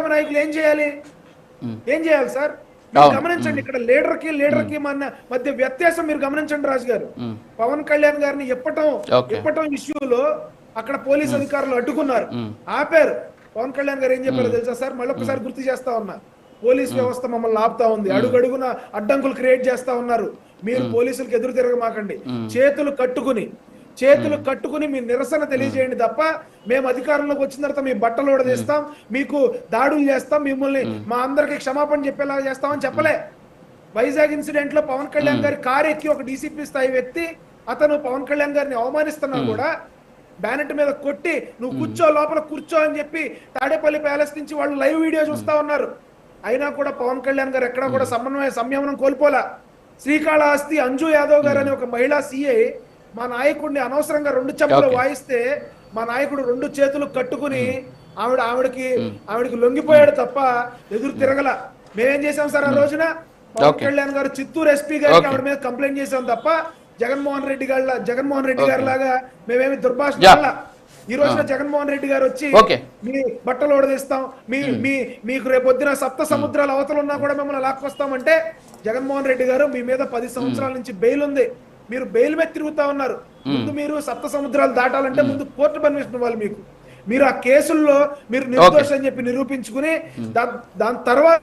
కూటమి నాయకులు ఏం చేయాలి. ఏం చేయాలి సార్. గమనించండి ఇక్కడ లీడర్కి లీడర్కి మన మధ్య వ్యత్యాసం మీరు గమనించండి రాజు గారు. పవన్ కళ్యాణ్ గారిని ఇప్పటం. ఇప్పటం ఇష్యూలో అక్కడ పోలీస్ అధికారులు అడ్డుకున్నారు. ఆపారు. పవన్ కళ్యాణ్ గారు ఏం చెప్పారో తెలుసా సార్? మళ్ళీ ఒకసారి గుర్తు చేస్తా ఉన్నా. పోలీస్ వ్యవస్థ మమ్మల్ని ఆపుతా ఉంది. అడుగడుగున అడ్డంకులు క్రియేట్ చేస్తా ఉన్నారు. మీరు పోలీసులకు ఎదురు తిరగమాకండి. చేతులు కట్టుకుని చేతులు కట్టుకుని మీ నిరసన తెలియజేయండి తప్ప మేము అధికారంలోకి వచ్చిన తర్వాత మీ బట్టలు తీస్తాం మీకు దాడులు చేస్తాం మిమ్మల్ని మా అందరికి క్షమాపణ చెప్పేలా చేస్తామని చెప్పలే. వైజాగ్ ఇన్సిడెంట్లో పవన్ కళ్యాణ్ గారి కారు ఎక్కి ఒక డీసీపీ స్థాయి వ్యక్తి అతను పవన్ కళ్యాణ్ గారిని అవమానిస్తున్నా కూడా బ్యానెట్ మీద కొట్టి నువ్వు కూర్చో లోపల కూర్చో అని చెప్పి తాడేపల్లి ప్యాలెస్ నుంచి వాళ్ళు లైవ్ వీడియో చూస్తా ఉన్నారు. అయినా కూడా పవన్ కళ్యాణ్ గారు ఎక్కడా కూడా సమన్వయ సంయమనం కోల్పోలా. శ్రీకాళహస్తి అంజు యాదవ్ గారు అనే ఒక మహిళా సీఏ మా నాయకుడిని అనవసరంగా రెండు చెంపలు Okay. వాయిస్తే మా నాయకుడు రెండు చేతులు కట్టుకుని ఆవిడ ఆవిడకి ఆవిడకి లొంగిపోయాడు తప్ప ఎదురు తిరగల. మేమేం చేసాం సార్ ఆ రోజున? పవన్. కళ్యాణ్ గారు చిత్తూరు ఎస్పీ గారికి. ఆవిడ మీద కంప్లైంట్ చేసాం తప్ప జగన్మోహన్ రెడ్డి గారి జగన్మోహన్ రెడ్డి గారి. లాగా మేమేమి దుర్భాషణ. ఈ రోజున జగన్మోహన్ రెడ్డి గారు వచ్చి. మీ బట్టలు ఓడదీస్తాం మీ మీ మీకు రేపొద్దున సప్త సముద్రాల అవతల ఉన్నా కూడా మిమ్మల్ని లాక్కొస్తామంటే జగన్మోహన్ రెడ్డి గారు మీ మీద పది సంవత్సరాల నుంచి బెయిల్ ఉంది. మీరు బెయిల్ మీద తిరుగుతా ఉన్నారు. ముందు మీరు సప్త సముద్రాలు దాటాలంటే ముందు కోర్టు పర్మిషన్ ఇవ్వాలి మీకు. మీరు ఆ కేసుల్లో మీరు నిర్దోష అని చెప్పి నిరూపించుకుని దాని తర్వాత.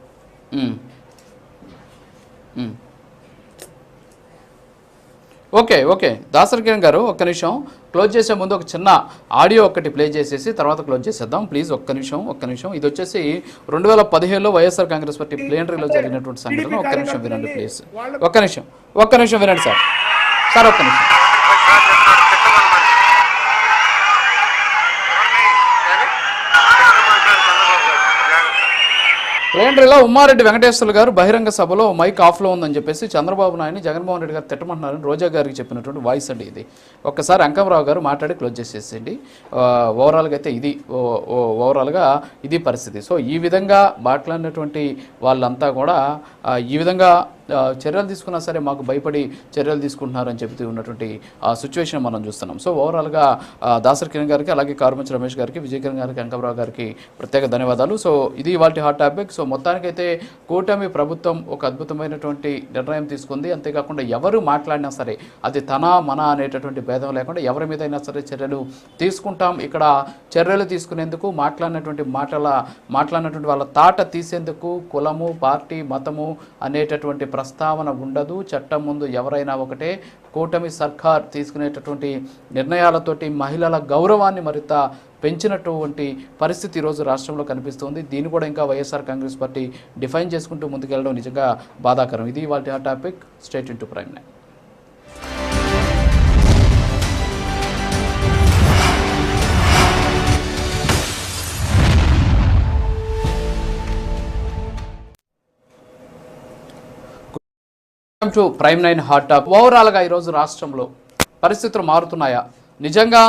Okay okay. దాసరి కిరణ్ గారు ఒక్క నిమిషం. క్లోజ్ చేసే ముందు ఒక చిన్న ఆడియో ఒకటి ప్లే చేసేసి తర్వాత క్లోజ్ చేసేద్దాం. ప్లీజ్ ఒక్క నిమిషం ఒక్క నిమిషం. ఇది వచ్చేసి రెండు వేల పదిహేడులో వైఎస్ఆర్ కాంగ్రెస్ పార్టీ ప్లేనరీలో జరిగినటువంటి సంఘటన. ఒక్క నిమిషం వినండి ప్లీజ్. ఒక్క నిమిషం ఒక్క నిమిషం వినండి సార్. సార్ ఒక్క నిమిషం ఉమ్మారెడ్డి వెంకటేశ్వర్లు గారు బహిరంగ సభలో మైక్ ఆఫ్లో ఉందని చెప్పేసి చంద్రబాబు నాయుడు జగన్మోహన్ రెడ్డి గారు తిట్టమంటున్నారని రోజా గారికి చెప్పినటువంటి వాయిస్ అండి ఇది. ఒక్కసారి అంకమరావు గారు మాట్లాడి క్లోజ్ చేసేసేయండి. ఓవరాల్గా అయితే ఇది ఓవరాల్గా ఇది పరిస్థితి. సో ఈ విధంగా మాట్లాడినటువంటి వాళ్ళంతా కూడా ఈ విధంగా చర్యలు తీసుకున్నా సరే మాకు భయపడి చర్యలు తీసుకుంటున్నారని చెబుతూ ఉన్నటువంటి సిచ్యువేషన్ మనం చూస్తున్నాం. సో ఓవరాల్గా దాసర్ కిరణ్ గారికి అలాగే కారుమంచి రమేష్ గారికి విజయ కిరణ్ గారికి అంకమరావు గారికి ప్రత్యేక ధన్యవాదాలు. సో ఇది ఇవాళ హాట్ టాపిక్ సో మొత్తానికైతే కూటమి ప్రభుత్వం ఒక అద్భుతమైనటువంటి నిర్ణయం తీసుకుంది. అంతేకాకుండా ఎవరు మాట్లాడినా సరే అది తన మన అనేటటువంటి భేదం లేకుండా ఎవరి మీద అయినా సరే చర్యలు తీసుకుంటాం. ఇక్కడ చర్యలు తీసుకునేందుకు మాట్లాడినటువంటి మాటల మాట్లాడినటువంటి వాళ్ళ తాట తీసేందుకు కులము పార్టీ మతము అనేటటువంటి ప్రస్తావన ఉండదు. చట్టం ముందు ఎవరైనా ఒకటే కూటమి సర్కార్ తీసుకునేటటువంటి నిర్ణయాలతోటి మహిళల గౌరవాన్ని మరింత పెంచినటువంటి పరిస్థితి ఈరోజు రాష్ట్రంలో కనిపిస్తుంది. దీన్ని కూడా ఇంకా వైఎస్ఆర్ కాంగ్రెస్ పార్టీ డిఫైన్ చేసుకుంటూ ముందుకెళ్ళడం నిజంగా బాధాకరం. ఇది వాళ్ళ topic. State into prime nine. To prime nine hot top ఓవరాల్గా ఈరోజు రాష్ట్రంలో పరిస్థితులు మారుతున్నాయా? నిజంగా